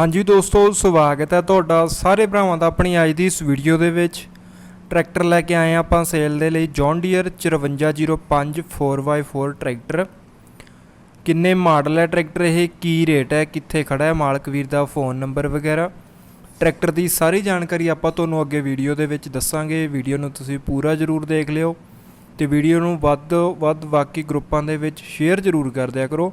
ਹਾਂਜੀ ਦੋਸਤੋ, ਸਵਾਗਤ ਹੈ ਤੁਹਾਡਾ ਸਾਰੇ ਭਰਾਵਾਂ ਦਾ ਆਪਣੀ ਅੱਜ ਦੀ ਇਸ ਵੀਡੀਓ ਦੇ ਵਿੱਚ। ਟਰੈਕਟਰ ਲੈ ਕੇ ਆਏ ਹਾਂ ਆਪਾਂ ਸੇਲ ਦੇ ਲਈ ਜੌਨ ਡੀਅਰ 5405 4x4 ਟਰੈਕਟਰ। ਕਿੰਨੇ ਮਾਡਲ ਹੈ ਟਰੈਕਟਰ ਇਹ? ਕੀ ਰੇਟ ਹੈ? ਕਿੱਥੇ ਖੜਾ ਹੈ? ਮਾਲਕ ਵੀਰ ਦਾ ਫੋਨ ਨੰਬਰ ਵਗੈਰਾ। ਟਰੈਕਟਰ ਦੀ ਸਾਰੀ ਜਾਣਕਾਰੀ ਆਪਾਂ ਤੁਹਾਨੂੰ ਅੱਗੇ ਵੀਡੀਓ ਦੇ ਵਿੱਚ ਦੱਸਾਂਗੇ। ਵੀਡੀਓ ਨੂੰ ਤੁਸੀਂ ਪੂਰਾ ਜ਼ਰੂਰ ਦੇਖ ਲਿਓ। ਤੇ ਵੀਡੀਓ ਨੂੰ ਵੱਧ ਤੋਂ ਵੱਧ ਬਾਕੀ ਗਰੁੱਪਾਂ ਦੇ ਵਿੱਚ ਸ਼ੇਅਰ ਜ਼ਰੂਰ ਕਰ ਦਿਆ ਕਰੋ।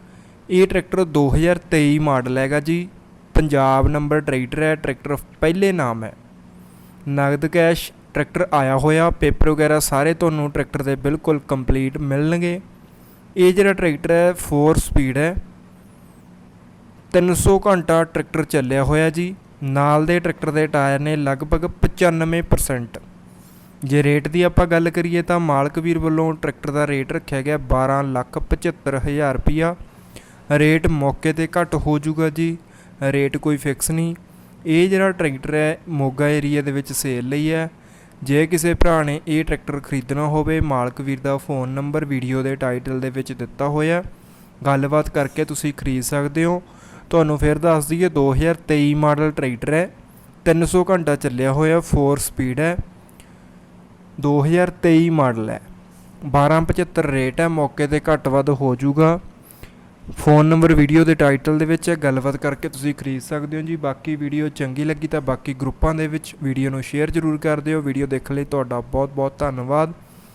ਇਹ ਟਰੈਕਟਰ 2023 ਮਾਡਲ ਹੈਗਾ ਜੀ। ਪੰਜਾਬ ਨੰਬਰ ਟਰੈਕਟਰ ਹੈ, ਟਰੈਕਟਰ ਪਹਿਲੇ ਨਾਮ ਹੈ। ਨਗਦ ਕੈਸ਼ ਟਰੈਕਟਰ ਆਇਆ ਹੋਇਆ, ਪੇਪਰ ਵਗੈਰਾ ਸਾਰੇ ਤੁਹਾਨੂੰ ਟਰੈਕਟਰ ਦੇ ਬਿਲਕੁਲ ਕੰਪਲੀਟ ਮਿਲਣਗੇ। ਇਹ ਜਿਹੜਾ ਟਰੈਕਟਰ ਹੈ 4 ਸਪੀਡ ਹੈ। 300 ਘੰਟਾ ਟਰੈਕਟਰ ਚੱਲਿਆ ਹੋਇਆ ਜੀ। ਨਾਲ ਦੇ ਟਰੈਕਟਰ ਦੇ ਟਾਇਰ ਨੇ ਲਗਭਗ 95% ਜੇ ਰੇਟ ਦੀ ਆਪਾਂ ਗੱਲ ਕਰੀਏ ਤਾਂ ਮਾਲਕ ਵੀਰ ਵੱਲੋਂ ਟਰੈਕਟਰ ਦਾ ਰੇਟ ਰੱਖਿਆ ਗਿਆ 12 ਲੱਖ 75000 ਰੁਪਿਆ ਰੇਟ ਮੌਕੇ ਤੇ ਘੱਟ ਹੋ ਜਾਊਗਾ ਜੀ, ਰੇਟ ਕੋਈ ਫਿਕਸ ਨਹੀਂ। ਇਹ ਜਿਹੜਾ ਟਰੈਕਟਰ ਹੈ, ਮੋਗਾ ਏਰੀਆ ਦੇ ਵਿੱਚ ਸੇਲ ਲਈ ਹੈ। ਜੇ ਕਿਸੇ ਭਰਾ ਨੇ ਇਹ ਟਰੈਕਟਰ ਖਰੀਦਣਾ ਹੋਵੇ, ਮਾਲਕ ਵੀਰ ਦਾ ਫੋਨ ਨੰਬਰ ਵੀਡੀਓ ਦੇ ਟਾਈਟਲ ਦੇ ਵਿੱਚ ਦਿੱਤਾ ਹੋਇਆ। ਗੱਲਬਾਤ ਕਰਕੇ ਤੁਸੀਂ ਖਰੀਦ ਸਕਦੇ ਹੋ। ਤੁਹਾਨੂੰ ਫਿਰ ਦੱਸ ਦਈਏ 2023 ਮਾਡਲ ਟਰੈਕਟਰ ਹੈ। 300 ਘੰਟਾ ਚੱਲਿਆ ਹੋਇਆ 4 ਸਪੀਡ ਹੈ। 2023 ਮਾਡਲ ਹੈ। 1275 ਰੇਟ ਹੈ, ਮੌਕੇ ਤੇ ਘੱਟ ਵੱਧ ਹੋ ਜਾਊਗਾ। ਫੋਨ ਨੰਬਰ ਵੀਡੀਓ ਦੇ ਟਾਈਟਲ ਦੇ ਵਿੱਚ ਹੈ, ਗੱਲਬਾਤ ਕਰਕੇ ਤੁਸੀਂ ਖਰੀਦ ਸਕਦੇ ਹੋ ਜੀ। ਬਾਕੀ ਵੀਡੀਓ ਚੰਗੀ ਲੱਗੀ ਤਾਂ ਬਾਕੀ ਗਰੁੱਪਾਂ ਦੇ ਵਿੱਚ ਵੀਡੀਓ ਨੂੰ ਸ਼ੇਅਰ ਜ਼ਰੂਰ ਕਰ ਦਿਓ। ਵੀਡੀਓ ਦੇਖਣ ਲਈ ਤੁਹਾਡਾ ਬਹੁਤ ਬਹੁਤ ਧੰਨਵਾਦ।